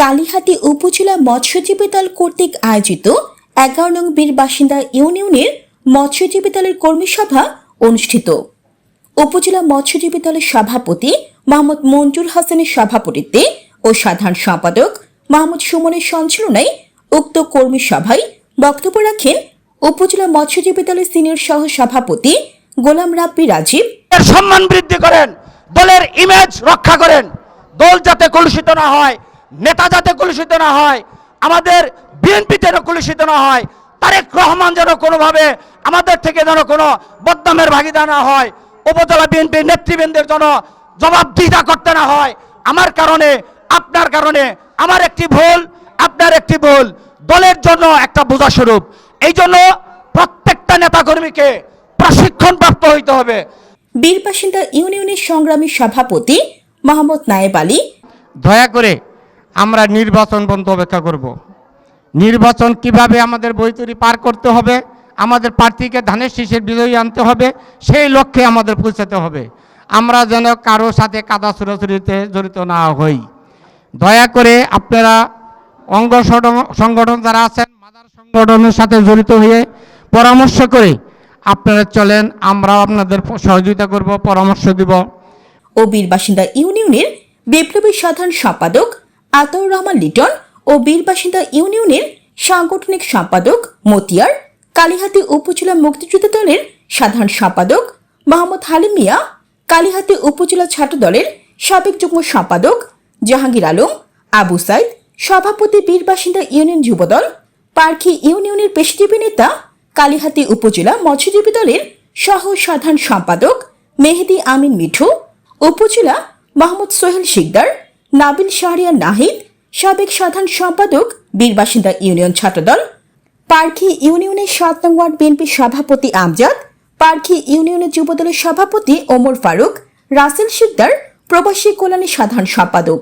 কালীহাতি উপজেলা মৎস্যজীবী দল কর্তৃক আয়োজিত এগারো নং বীর বাসিন্দা ইউনিয়নের মৎস্যজীবী দলের কর্মী সভা অনুষ্ঠিত। উপজেলা মৎস্যজীবী দলের সভাপতি মোহাম্মদ মঞ্জুর হাসানের সভাপতিত্বে ও সাধারণ সম্পাদক মোহাম্মদ সুমনের সঞ্চালনায় উক্ত কর্মী সভায় বক্তব্য রাখেন উপজেলা মৎস্যজীবী দলের সিনিয়র সহ সভাপতি গোলাম রাব্বি রাজীব। সম্মান বৃদ্ধি করেন, দলের ইমেজ রক্ষা করেন, দল যাতে কলুষিত না হয় নেতা যাতে কলুষিত না হয় আমাদের বিএনপি যেন কলুষিত না হয় তারেক রহমান যেন কোনোভাবে আমাদের থেকে যেন কোনো বদনামের ভাগিদার না হয় উপজেলা বিএনপির নেতৃবৃন্দের জন্য জবাবদিহিতা করতে না হয় আমার কারণে আপনার কারণে আমার একটি ভুল আপনার একটি ভুল। দলের জন্য একটা বোঝা স্বরূপ। এই জন্য প্রত্যেকটা নেতাকর্মীকে প্রশিক্ষণ প্রাপ্ত হইতে হবে। বীর বাসিন্দা ইউনিয়নের সংগ্রামী সভাপতি মোহাম্মদ নায়েব আলী। দয়া করে আমরা নির্বাচন বন্ধ অপেক্ষা করব। নির্বাচন কীভাবে আমাদের বৈতরি পার করতে হবে, আমাদের প্রার্থীকে ধানের শীষের বিজয়ী আনতে হবে, সেই লক্ষ্যে আমাদের পৌঁছাতে হবে। আমরা যেন কারও সাথে কাদা ছুড়াছুড়িতে জড়িত না হই। দয়া করে আপনারা অঙ্গ সংগঠন যারা আছেন, মাদার সংগঠনের সাথে জড়িত হয়ে পরামর্শ করে আপনারা চলেন, আমরাও আপনাদের সহযোগিতা করব, পরামর্শ দিব। ও বীর বাসিন্দা ইউনিয়নের বিপ্লবী সাধারণ সম্পাদক আতাউর রহমান লিটন ও বীর বাসিন্দা ইউনিয়নের সাংগঠনিক সম্পাদক মতিয়ার, কালীহাতি উপজেলা মুক্তিযুদ্ধ দলের সাধারণ সম্পাদক মোহাম্মদ হালিম মিয়া, কালীহাতি উপজেলা ছাত্র দলের সাবেক যুগ্ম সম্পাদক জাহাঙ্গীর আলম, আবু সাইদ, সভাপতি বীর বাসিন্দা ইউনিয়ন যুবদল, পার্কি ইউনিয়নের পেশাজীবী নেতা, কালীহাতি উপজেলা মৎস্যজীবী দলের সহ সাধারণ সম্পাদক মেহেদি আমিন মিঠু, উপজেলা মোহাম্মদ সোহেল শিকদার নাবিল শাহরিয়ার নাহিদ, সাবেক সাধারণ সম্পাদক বীরবাসিন্দা ইউনিয়ন ছাত্রদল, পার্কি ইউনিয়নের সাত নং ওয়ার্ড বিএনপির সভাপতি আমজাদ, পার্কি ইউনিয়নের যুবদলের সভাপতি ওমর ফারুক, রাসেল শিকদার, প্রবাসী কল্যাণের সাধারণ সম্পাদক।